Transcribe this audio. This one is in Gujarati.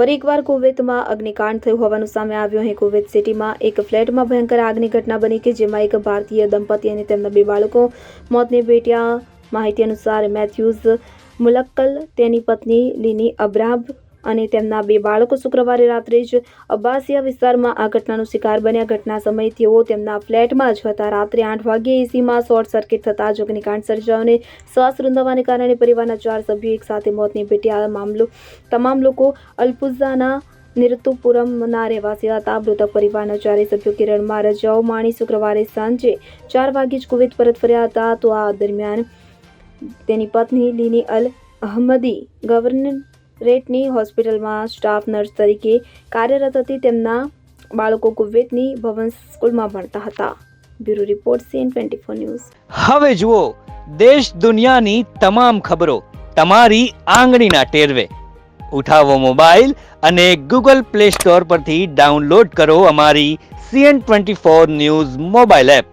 ફરી એકવાર કુવૈતમાં અગ્નિકાંડ થયું હોવાનું સામે આવ્યું. અહીં કુવૈત સિટીમાં એક ફ્લેટમાં ભયંકર આગની ઘટના બની કે જેમાં એક ભારતીય દંપતી અને તેમના બે બાળકો મોતને ભેટ્યા. માહિતી અનુસાર મેથ્યુઝ મુલક્કલ, તેની પત્ની લીની અબ્રાબ અને તેમના બે બાળકો શુક્રવારે રાત્રે જ અબ્બાસિયા વિસ્તારમાં આ ઘટનાનો શિકાર બન્યા. ઘટના સમયે તેઓ તેમના ફ્લેટમાં જ હતા. રાત્રે આઠ વાગ્યે એસીમાં શોર્ટ સર્કિટ થતાં જ અગ્નિકાંડ સર્જાયો અને શ્વાસ રૂંધાવાને કારણે પરિવારના ચાર સભ્યો એકસાથે મોતને ભેટ્યા. મામલો તમામ લોકો અલ્પુઝાના નિરતુપુરમના રહેવાસી હતા. મૃતક પરિવારના ચારેય સભ્યો કેરળમાં રજાઓ માણી શુક્રવારે સાંજે ચાર વાગ્યે જ કુવેત પરત ફર્યા હતા. તો આ દરમિયાન તેની પત્ની લીની અલ અહમદી ગવર્નરેટની હોસ્પિટલમાં સ્ટાફ નર્સ તરીકે કાર્યરત હતી. તેમના બાળકો કુવેતની ભવન સ્કૂલમાં ભણતા હતા. Bureau report CN twenty four news. હવે જુઓ, દેશ દુનિયાની તમામ ખબરો તમારી આંગળીના ટેરવે. ઉઠાવો મોબાઈલ અને ગૂગલ પ્લે સ્ટોર પરથી ડાઉનલોડ કરો અમારી CN twenty four news mobile app.